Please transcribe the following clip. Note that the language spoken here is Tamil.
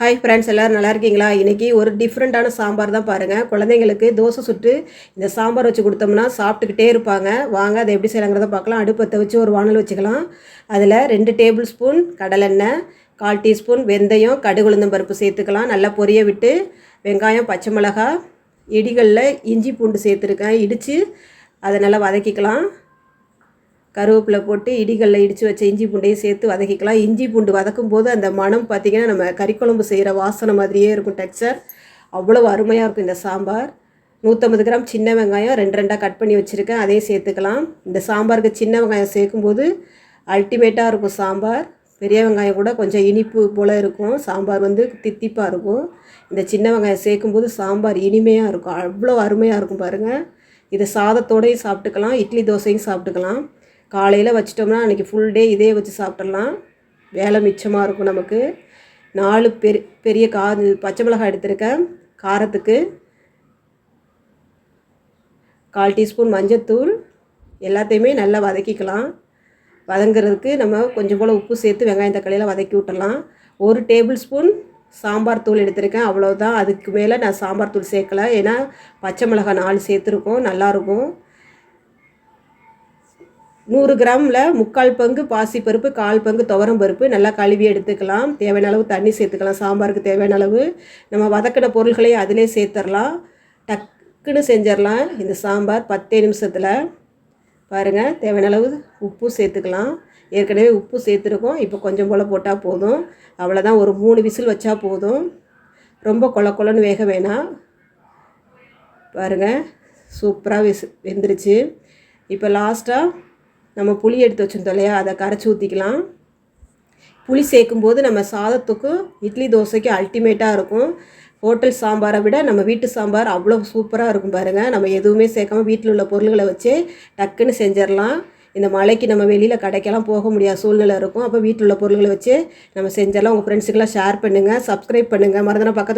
ஹாய் ஃப்ரெண்ட்ஸ் எல்லோரும் நல்லா இருக்கீங்களா? இன்றைக்கி ஒரு டிஃப்ரெண்ட்டான சாம்பார் தான் பாருங்கள் குழந்தைங்களுக்கு தோசை சுட்டு இந்த சாம்பார் வச்சு கொடுத்தோம்னா சாப்பிட்டுக்கிட்டே இருப்பாங்க. வாங்க அதை எப்படி செய்யலாங்கிறத பார்க்கலாம். அடுப்பத்தை வச்சு ஒரு வானல் வச்சுக்கலாம். அதில் ரெண்டு டேபிள் ஸ்பூன் கடலெண்ணெய் கால் டீஸ்பூன் வெந்தயம் கடுகுளுந்தம் பருப்பு சேர்த்துக்கலாம். நல்லா பொரிய விட்டு வெங்காயம் பச்சை மிளகாய் இடிகளில் இஞ்சி பூண்டு சேர்த்துருக்கேன். இடித்து அதை நல்லா வதக்கிக்கலாம். கருவேப்பிலை போட்டு இடிகளில் இடித்து வச்ச இஞ்சி பூண்டையும் சேர்த்து வதக்கிக்கலாம். இஞ்சி பூண்டு வதக்கும் போது அந்த மனம் பார்த்திங்கன்னா நம்ம கறிக்குழம்பு செய்கிற வாசனை மாதிரியே இருக்கும் டெக்ஸ்சர். அவ்வளோ அருமையாக இருக்கும் இந்த சாம்பார். நூற்றம்பது கிராம் சின்ன வெங்காயம் ரெண்டு ரெண்டாக கட் பண்ணி வச்சுருக்கேன். அதையும் சேர்த்துக்கலாம். இந்த சாம்பாருக்கு சின்ன வெங்காயம் சேர்க்கும்போது அல்டிமேட்டாக இருக்கும் சாம்பார். பெரிய வெங்காயம் கூட கொஞ்சம் இனிப்பு போல் இருக்கும். சாம்பார் வந்து தித்திப்பாக இருக்கும். இந்த சின்ன வெங்காயம் சேர்க்கும்போது சாம்பார் இனிமையாக இருக்கும். அவ்வளோ அருமையாக இருக்கும் பாருங்கள் இதை சாதத்தோடையும் சாப்பிட்டுக்கலாம். இட்லி தோசையும் சாப்பிட்டுக்கலாம். காலையில் வச்சிட்டோம்னா அன்றைக்கி ஃபுல் டே இதே வச்சு சாப்பிட்றலாம் வேலை மிச்சமாக இருக்கும் நமக்கு. நாலு பெரிய பெரிய கா பச்சை மிளகாய் எடுத்திருக்கேன். காரத்துக்கு கால் டீஸ்பூன் மஞ்சத்தூள். எல்லாத்தையுமே நல்லா வதக்கிக்கலாம். வதங்குறதுக்கு நம்ம கொஞ்சம் போல் உப்பு சேர்த்து வெங்காயம் தக்காளியெல்லாம் வதக்கி விட்டுடலாம் ஒரு டேபிள் ஸ்பூன் சாம்பார் தூள் எடுத்திருக்கேன். அவ்வளோதான் அதுக்கு மேலே நான் சாம்பார் தூள் சேர்க்கலை. ஏன்னா பச்சை மிளகாய் நாலு சேர்த்துருக்கோம். நல்லாயிருக்கும் நூறு கிராமில் முக்கால் பங்கு பாசிப்பருப்பு கால் பங்கு துவரம் பருப்பு. நல்லா கழுவி எடுத்துக்கலாம். தேவையான அளவு தண்ணி சேர்த்துக்கலாம். சாம்பாருக்கு தேவையான அளவு. நம்ம வதக்கின பொருள்களை அதிலே சேர்த்துடலாம் டக்குன்னு செஞ்சிடலாம் இந்த சாம்பார் பத்தே நிமிஷத்தில். பாருங்கள் தேவையான அளவு உப்பு சேர்த்துக்கலாம். ஏற்கனவே உப்பு சேர்த்துருக்கோம். இப்போ கொஞ்சம் போல் போட்டால் போதும். அவ்வளோதான் ஒரு மூணு விசில் வச்சா போதும். ரொம்ப கொல கொலன்னு வேக வேணாம். பாருங்கள் சூப்பராக விசு வெந்துருச்சு. இப்போ லாஸ்ட்டாக நம்ம புளி எடுத்து வச்சுருந்தோம் இல்லையா? அதை கரைச்சி ஊற்றிக்கலாம் புளி சேர்க்கும்போது நம்ம சாதத்துக்கும் இட்லி தோசைக்கும் அல்டிமேட்டாக இருக்கும். ஹோட்டல் சாம்பாரை விட நம்ம வீட்டு சாம்பார் அவ்வளோ சூப்பராக இருக்கும் பாருங்கள் நம்ம எதுவுமே சேர்க்காம வீட்டில் உள்ள பொருள்களை வச்சு டக்குன்னு செஞ்சிடலாம். இந்த மழைக்கு நம்ம வெளியில் கடைக்கெல்லாம் போக முடியாத சூழ்நிலை இருக்கும். அப்போ வீட்டில் உள்ள பொருள்களை வச்சு நம்ம செஞ்சிடலாம். உங்கள் ஃப்ரெண்ட்ஸுக்கெல்லாம் ஷேர் பண்ணுங்கள் சப்ஸ்கிரைப் பண்ணுங்கள் மறந்துனா பக்கத்தில்